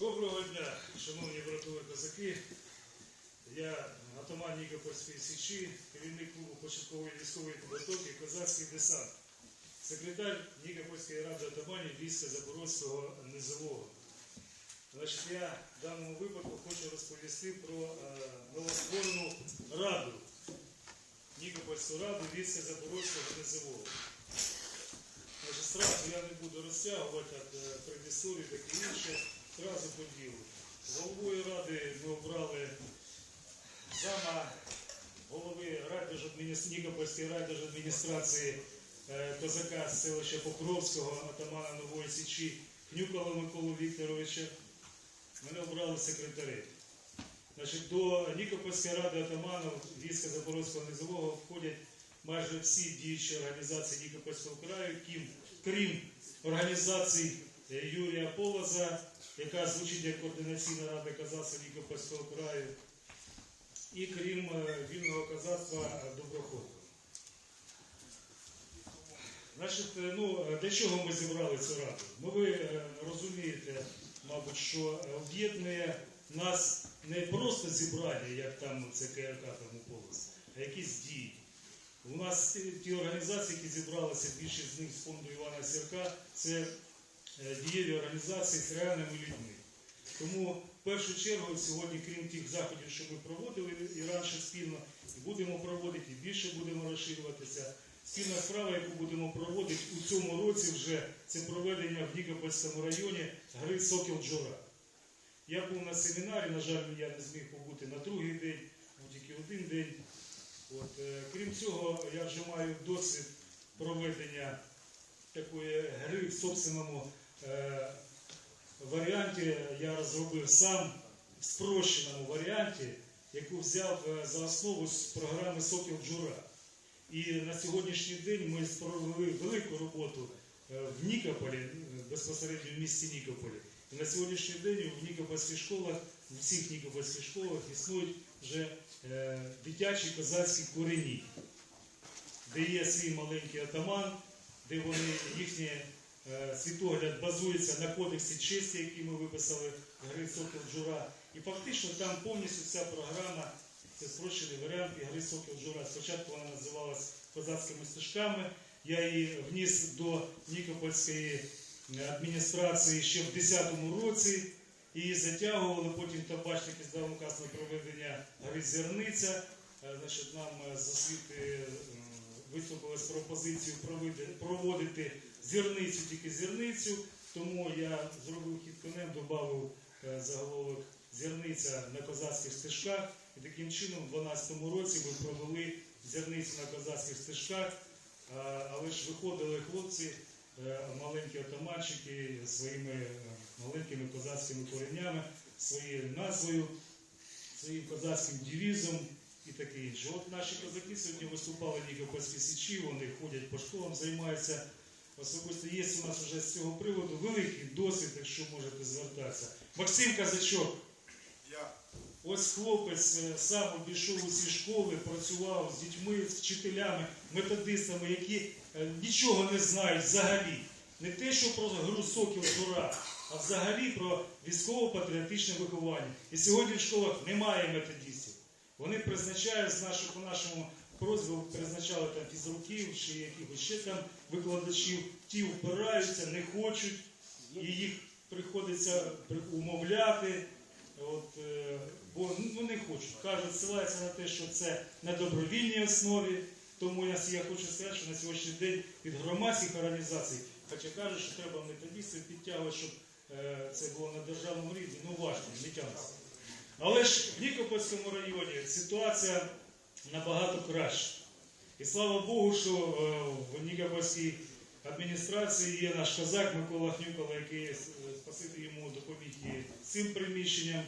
Доброго дня, шановні братові козаки. Я атаман Нікопольської січі, керівник клубу початкової військової підготовки Козацький десант, секретар Нікопольської ради атаманів війська Запорозького низового. Значить, я в даному випадку хочу розповісти про е, новостворену раду, Нікопольську раду війська Запорозького низового. Значить, сразу я не буду розтягувати так, е, предісторію, таке інше, зразу по ділу. Головою ради ми обрали зама голови. Нікопольської райдержадміністрації е, козака селища Покровського, атамана Нової Січі, Кнюкала Миколу Вікторовича. Мене обрали секретарі. Значить, до Нікопольської ради атаманів війська Запорозького низового входять майже всі діючі організації Нікопольського краю, крім, е, Юрія Полоза, яка звучить як координаційна рада казацтва Нікопольського краю, і крім е, вільного казацтва Доброходу. Значить, е, ну, е, для чого ми зібрали цю раду? Ну, ви е, розумієте, мабуть, що е, об'єднує нас не просто зібрання, як там це КРК там у полос, а якісь дії. У нас ті, організації, які зібралися, більшість з них з фонду Івана Сірка, це е, дієві організації з реальними людьми. Тому в першу чергу сьогодні, крім тих заходів, що ми проводили і раніше спільно, і будемо проводити, і більше будемо розширюватися. Спільна справа, яку будемо проводити у цьому році вже, це проведення в Нікопольському районі гри Сокіл Джора. Я був на семінарі, на жаль, я не зміг побути на другий день, був тільки один день. От, е, крім цього, я вже маю досвід проведення такої гри в собственному е, варіанті. Я розробив сам в спрощеному варіанті, яку взяв е, за основу з програми Сокіл Джура. І на сьогоднішній день ми провели велику роботу е, в Нікополі, е, безпосередньо в місті Нікополі. І на сьогоднішній день в Нікопольських школах, в всіх Нікопольських школах існують вже дитячі козацькі корені, де є свій маленький атаман, де вони їхній е, світогляд базується на кодексі честі, який ми виписали гри Сокіл Джура. І фактично там повністю вся програма, це спрощений варіант ігри Сокіл Джура. Спочатку вона називалась козацькими стежками. Я її вніс до Нікопольської адміністрації ще в 2010 році. Її затягували, потім табачники здав указ на проведення гри зерниця. Е, Значить, нам е, з освіти е, виступили з пропозицією проводити зірницю, тільки зірницю. Тому я зробив хід конем, додав заголовок зірниця на козацьких стежках. І таким чином, в 2012 році ми провели зірницю на козацьких стежках. Але ж виходили хлопці, е, маленькі атаманчики своїми е, маленькими козацькими коренями, своєю назвою, своїм козацьким девізом і таке інше. От наші козаки сьогодні виступали в Нікопольській Січі, вони ходять по школам, займаються. Особисто є у нас вже з цього приводу великий досвід, якщо можете звертатися. Максим Казачок, Я Ось хлопець е, сам обійшов усі школи, працював з дітьми, з вчителями, методистами, які е, нічого не знають взагалі. Не те, що про гру сокіл жура, а взагалі про військово-патріотичне виховання. І сьогодні в школах немає методистів. Вони призначають з по нашому просьбу призначали там фізруків чи якихось ще там викладачів. Ті впираються, не хочуть, і їх приходиться умовляти. От, е, бо ну, не хочуть. Кажуть, ссилаються на те, що це на добровільній основі. Тому я, я хочу сказати, що на сьогоднішній день від громадських організацій, хоча кажуть, що треба методистів підтягувати, щоб е, це було на державному рівні, ну важко, не тягнеться. Але ж в Нікопольському районі ситуація набагато краща. І слава Богу, що е, в Нікопольській адміністрації є наш козак Микола Хнюкола, який е, спасибі йому допоміг цим приміщенням.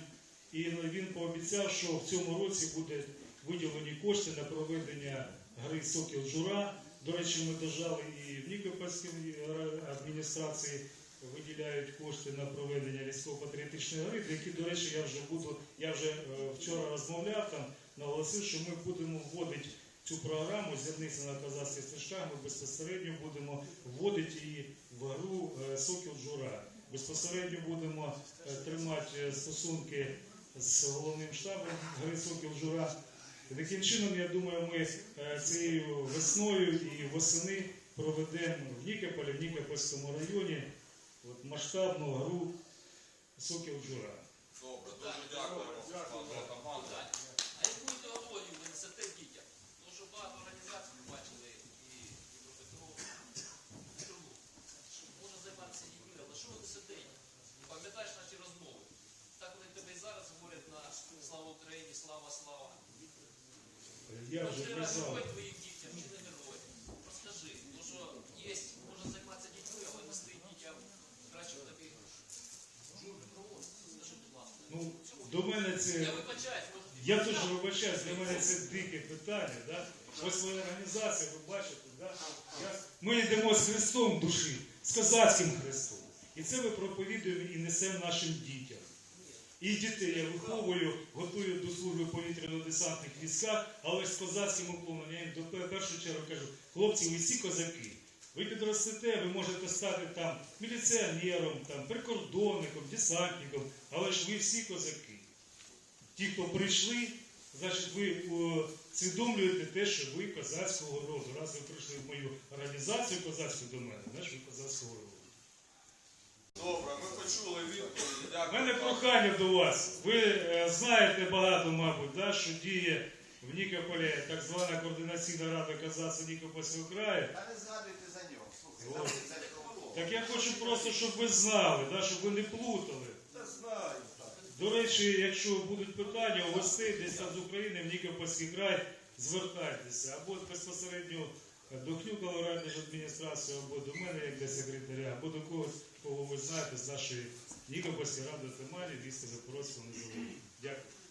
І він пообіцяв, що в цьому році буде виділені кошти на проведення гри Сокіл Жура. До речі, ми держали і в Нікопольській адміністрації виділяють кошти на проведення військово-патріотичної гри, які, до речі, я вже буду, я вже е, вчора розмовляв там, наголосив, що ми будемо вводити цю програму зірниця на козацьких стежках, ми безпосередньо будемо вводити її в гру е, Сокіл Жура. Безпосередньо будемо е, тримати стосунки з головним штабом Гри Сокіл Жура. Таким чином, я думаю, ми цією весною і восени проведемо в Нікополі, в Нікопольському районі от, масштабну гру Сокіл Жура. Добре, дуже дякуємо, пане атамане. А яку ідеологію ви несете дітям? Тому що багато організацій ми бачили і Дніпропетровську, і другу, що можна займатися дітьми, але що ви несете? Пам'ятаєш наші розмови? Так вони тебе і зараз говорять на слава Україні, слава, слава. Я вже Можливо, казав. герой твоїм дітям чи не герой? Розкажи, тому що є, можна займатися дітьми, але нести дітям краще в тобі журби проводити. Скажи, будь ласка. Ну, до мене це. Я вибачаюсь, може, Я дуже вибачаюсь, для мене це дике питання. Да? Ось своя організація, ви бачите, да? Я... ми йдемо з Христом душі, з козацьким Христом. І це ми проповідуємо і несемо нашим дітям. І дітей я виховую, готую до служби повітряно-десантних військах, але з козацьким уклоном. Я їм до першу чергу кажу, хлопці, ви всі козаки. Ви підростете, ви можете стати там міліціонером, там, прикордонником, десантником, але ж ви всі козаки. Ті, хто прийшли, значить, ви усвідомлюєте те, що ви козацького роду. Раз ви прийшли в мою організацію козацьку до мене, значить ви козацького роду. Добре, ми почули відповіді. У мене прохання до вас. Ви е, знаєте багато, мабуть, да, що діє в Нікополі так звана координаційна рада козацтва Нікопольського краю. Та не згадуйте за нього. Слухай, От. там це кругом. Так я хочу просто, щоб ви знали, да, щоб ви не плутали. Та знаю. До речі, якщо будуть питання у гостей десь з України в Нікопольський край, звертайтеся або безпосередньо до Хнюкова райдержадміністрації, або до мене як до секретаря, або до когось, кого ви знаєте з нашої Нікопольської ради Тамалі, міста Запорозького незалежного. Дякую.